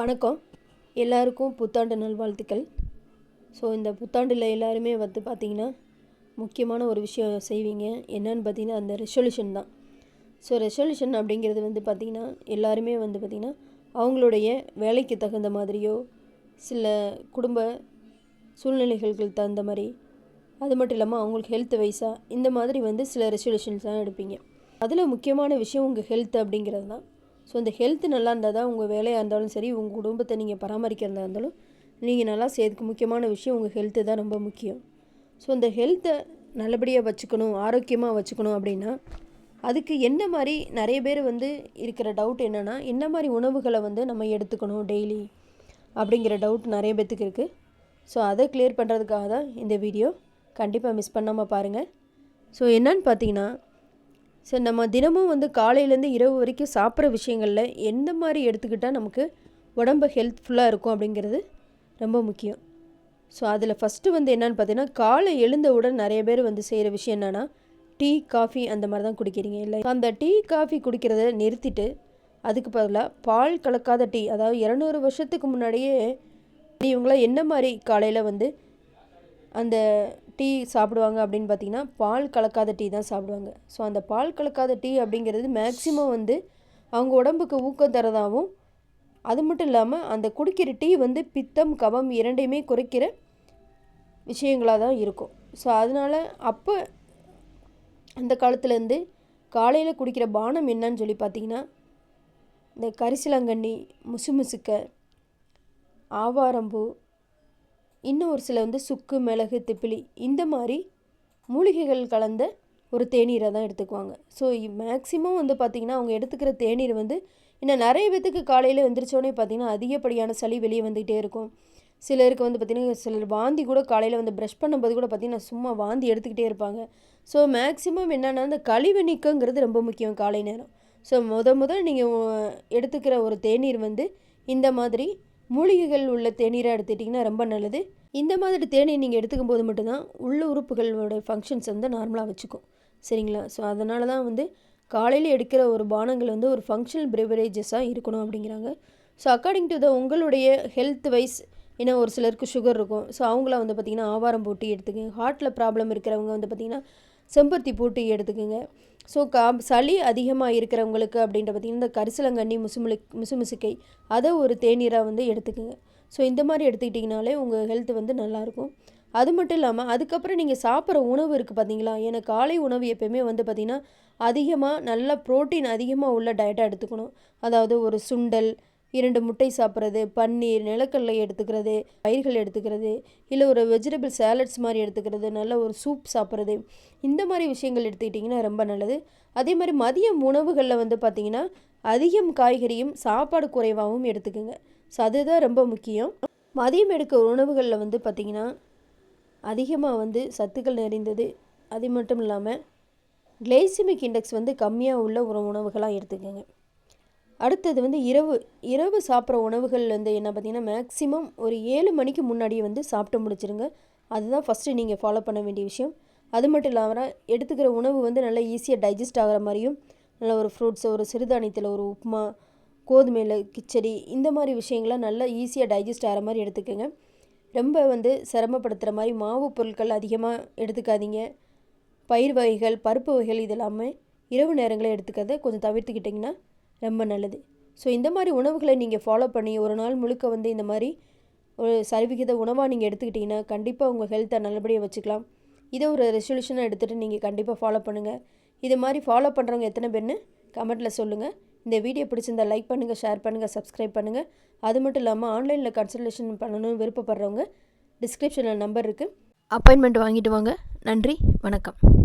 வணக்கம். எல்லாருக்கும் புத்தாண்டு நல்வாழ்த்துக்கள். ஸோ இந்த புத்தாண்டில் எல்லாருமே வந்து பார்த்திங்கன்னா முக்கியமான ஒரு விஷயம் செய்வீங்க. என்னன்னு பார்த்தீங்கன்னா அந்த ரெசல்யூஷன் தான். ஸோ ரெசல்யூஷன் அப்படிங்கிறது வந்து பார்த்திங்கன்னா எல்லாருமே வந்து பார்த்திங்கன்னா அவங்களுடைய வேலைக்கு தகுந்த மாதிரியோ சில குடும்ப சூழ்நிலைகளுக்கு தகுந்த மாதிரி அது மட்டும் இல்லாமல் அவங்களுக்கு ஹெல்த் வைஸாக இந்த மாதிரி வந்து சில ரெசல்யூஷன்ஸ்லாம் எடுப்பீங்க. அதில் முக்கியமான விஷயம் உங்கள் ஹெல்த் அப்படிங்கிறது தான். ஸோ இந்த ஹெல்த் நல்லா இருந்தால் தான் உங்கள் வேலையாக இருந்தாலும் சரி உங்கள் குடும்பத்தை நீங்கள் பராமரிக்கிறதா இருந்தாலும் நீங்கள் நல்லா செய்யறதுக்கு முக்கியமான விஷயம் உங்கள் ஹெல்த்து தான் ரொம்ப முக்கியம். ஸோ இந்த ஹெல்த்தை நல்லபடியாக வச்சுக்கணும் ஆரோக்கியமாக வச்சுக்கணும் அப்படின்னா அதுக்கு என்ன மாதிரி நிறைய பேர் வந்து இருக்கிற டவுட் என்னென்னா என்ன மாதிரி உணவுகளை வந்து நம்ம எடுத்துக்கணும் டெய்லி அப்படிங்கிற டவுட் நிறைய பேர்த்துக்கு இருக்குது ஸோ அதை கிளியர் பண்ணுறதுக்காக தான் இந்த வீடியோ கண்டிப்பாக மிஸ் பண்ணாமல் பாருங்கள் ஸோ என்னன்னு பார்த்தீங்கன்னா ஸோ நம்ம தினமும் வந்து காலையிலேருந்து இரவு வரைக்கும் சாப்பிட்ற விஷயங்களில் எந்த மாதிரி எடுத்துக்கிட்டால் நமக்கு உடம்பு ஹெல்த்ஃபுல்லாக இருக்கும் அப்படிங்கிறது ரொம்ப முக்கியம். ஸோ அதில் ஃபஸ்ட்டு வந்து என்னென்னு பார்த்தீங்கன்னா காலை எழுந்தவுடன் நிறைய பேர் வந்து செய்கிற விஷயம் என்னென்னா டீ காஃபி அந்த மாதிரி தான் குடிக்கிறீங்க. இல்லை அந்த டீ காஃபி குடிக்கிறத நிறுத்திட்டு அதுக்கு பதிலாக பால் கலக்காத டீ அதாவது இரநூறு வருஷத்துக்கு முன்னாடியே இவங்களாம் என்ன மாதிரி காலையில் வந்து அந்த டீ சாப்பிடுவாங்க அப்படின்னு பார்த்தீங்கன்னா பால் கலக்காத டீ தான் சாப்பிடுவாங்க. ஸோ அந்த பால் கலக்காத டீ அப்படிங்கிறது மேக்ஸிமம் வந்து அவங்க உடம்புக்கு ஊக்கம் தரதாகவும் அது மட்டும் இல்லாமல் அந்த குடிக்கிற டீ வந்து பித்தம் கபம் இரண்டையுமே குறைக்கிற விஷயங்களாக தான் இருக்கும். ஸோ அதனால் அப்போ அந்த காலத்துலேருந்து காலையில் குடிக்கிற பானம் என்னன்னு சொல்லி பார்த்தீங்கன்னா இந்த கரிசலாங்கண்ணி முசுமுசுக்க ஆவாரம்பூ இன்னும் ஒரு சில வந்து சுக்கு மிளகு திப்பிலி இந்த மாதிரி மூலிகைகள் கலந்த ஒரு தேநீரை தான் எடுத்துக்குவாங்க. ஸோ மேக்ஸிமம் வந்து பார்த்திங்கன்னா அவங்க எடுத்துக்கிற தேநீர் வந்து இன்னும் நிறைய பேத்துக்கு காலையில் வந்துருச்சோடனே பார்த்திங்கன்னா அதிகப்படியான சளி வெளியே வந்துகிட்டே இருக்கும். சிலருக்கு வந்து பார்த்திங்கன்னா சிலர் வாந்தி கூட காலையில் வந்து ப்ரஷ் பண்ணும்போது கூட பார்த்திங்கன்னா சும்மா வாந்தி எடுத்துக்கிட்டே இருப்பாங்க. ஸோ மேக்ஸிமம் என்னென்னா இந்த கழிவு நீக்கங்கிறது ரொம்ப முக்கியம் காலை நேரம். ஸோ முத முதல் நீங்கள் எடுத்துக்கிற ஒரு தேநீர் வந்து இந்த மாதிரி மூலிகைகள் உள்ள தேநீராக எடுத்துட்டிங்கன்னா ரொம்ப நல்லது. இந்த மாதிரி தேனீ நீங்கள் எடுத்துக்கும் போது மட்டும்தான் உள்ள உறுப்புகளோட ஃபங்க்ஷன்ஸ் வந்து நார்மலாக வச்சுக்கும். சரிங்களா? ஸோ அதனால தான் வந்து காலையில் எடுக்கிற ஒரு பானங்கள் வந்து ஒரு ஃபங்க்ஷனல் பிரிவரேஜஸாக இருக்கணும் அப்படிங்கிறாங்க. ஸோ அக்கார்டிங் டு த உங்களுடைய ஹெல்த் வைஸ் ஏன்னா ஒரு சிலருக்கு சுகர் இருக்கும். ஸோ அவங்கள வந்து பார்த்திங்கன்னா ஆவாரம் போட்டு எடுத்துக்கோங்க. ஹார்ட்டில் ப்ராப்ளம் இருக்கிறவங்க வந்து பார்த்திங்கன்னா செம்பருத்தி போட்டு எடுத்துக்கோங்க. ஸோ கா சளி அதிகமாக இருக்கிறவங்களுக்கு அப்படின்ற பார்த்திங்கன்னா இந்த கரிசலங்கண்ணி முசுமுலி முசுமுசுக்கை அதை ஒரு தேநீராக வந்து எடுத்துக்கோங்க. ஸோ இந்த மாதிரி எடுத்துக்கிட்டிங்கனாலே உங்கள் ஹெல்த் வந்து நல்லாயிருக்கும். அது மட்டும் இல்லாமல் அதுக்கப்புறம் நீங்கள் சாப்பிட்ற உணவு இருக்குது பார்த்தீங்களா ஏன்னா காலை உணவு எப்போயுமே வந்து பார்த்திங்கன்னா அதிகமாக நல்ல ப்ரோட்டீன் அதிகமாக உள்ள டயட்டாக எடுத்துக்கணும். அதாவது ஒரு சுண்டல் இரண்டு முட்டை சாப்பிட்றது பன்னீர் நிலக்கடலை எடுத்துக்கிறது பயிர்கள் எடுத்துக்கிறது இல்லை ஒரு வெஜிடபிள் சேலட்ஸ் மாதிரி எடுத்துக்கிறது நல்ல ஒரு சூப் சாப்பிட்றது. இந்த மாதிரி விஷயங்கள் எடுத்துக்கிட்டிங்கன்னா ரொம்ப நல்லது. அதே மாதிரி மதியம் உணவுகளில் வந்து பார்த்திங்கன்னா அதிகம் காய்கறியும் சாப்பாடு குறைவாகவும் எடுத்துக்கோங்க. ஸோ அதுதான் ரொம்ப முக்கியம். மதியம் எடுக்க உணவுகளில் வந்து பார்த்திங்கன்னா அதிகமாக வந்து சத்துக்கள் நிறைந்தது. அது மட்டும் இல்லாமல் கிளைசிமிக் இண்டெக்ஸ் வந்து கம்மியாக உள்ள ஒரு உணவுகளாக எடுத்துக்கோங்க. அடுத்தது வந்து இரவு இரவு சாப்பிட்ற உணவுகள் வந்து என்ன பார்த்திங்கன்னா மேக்ஸிமம் ஒரு ஏழு மணிக்கு முன்னாடியே வந்து சாப்பிட்டு முடிச்சிருங்க. அதுதான் ஃபஸ்ட்டு நீங்கள் ஃபாலோ பண்ண வேண்டிய விஷயம். அது மட்டும் இல்லாமல் எடுத்துக்கிற உணவு வந்து நல்லா ஈஸியாக டைஜஸ்ட் ஆகிற மாதிரியும் நல்ல ஒரு ஃப்ரூட்ஸ் ஒரு சிறுதானியத்தில் ஒரு உப்புமா கோதுமையில் கிச்சடி இந்த மாதிரி விஷயங்கள்லாம் நல்லா ஈஸியாக டைஜஸ்ட் ஆகிற மாதிரி எடுத்துக்கோங்க. ரொம்ப வந்து சிரமப்படுத்துகிற மாதிரி மாவு பொருட்கள் அதிகமாக எடுத்துக்காதீங்க. பயிர் வகைகள் பருப்பு வகைகள் இதெல்லாமே இரவு நேரங்களில் எடுத்துக்கிறத கொஞ்சம் தவிர்த்துக்கிட்டிங்கன்னா ரொம்ப நல்லது. ஸோ இந்த மாதிரி உணவுகளை நீங்கள் ஃபாலோ பண்ணி ஒரு நாள் முழுக்க வந்து இந்த மாதிரி ஒரு சரிவிகித உணவாக நீங்கள் எடுத்துக்கிட்டிங்கன்னா கண்டிப்பாக உங்கள் ஹெல்த்தை நல்லபடியாக வச்சுக்கலாம். இதை ஒரு ரெசல்யூஷனாக எடுத்துகிட்டு நீங்கள் கண்டிப்பாக ஃபாலோ பண்ணுங்கள் இது மாதிரி ஃபாலோ பண்ணுறவங்க எத்தனை பேர்னு கமெண்ட்டில் சொல்லுங்கள் இந்த வீடியோ பிடிச்சிருந்தா லைக் பண்ணுங்கள் ஷேர் பண்ணுங்கள் சப்ஸ்கிரைப் பண்ணுங்கள் அது மட்டும் இல்லாமல் ஆன்லைனில் கன்சல்டேஷன் பண்ணணும்னு விருப்பப்படுறவங்க டிஸ்கிரிப்ஷனில் நம்பர் இருக்குது அப்பாயின்மெண்ட் வாங்கிட்டு வாங்க. நன்றி வணக்கம்.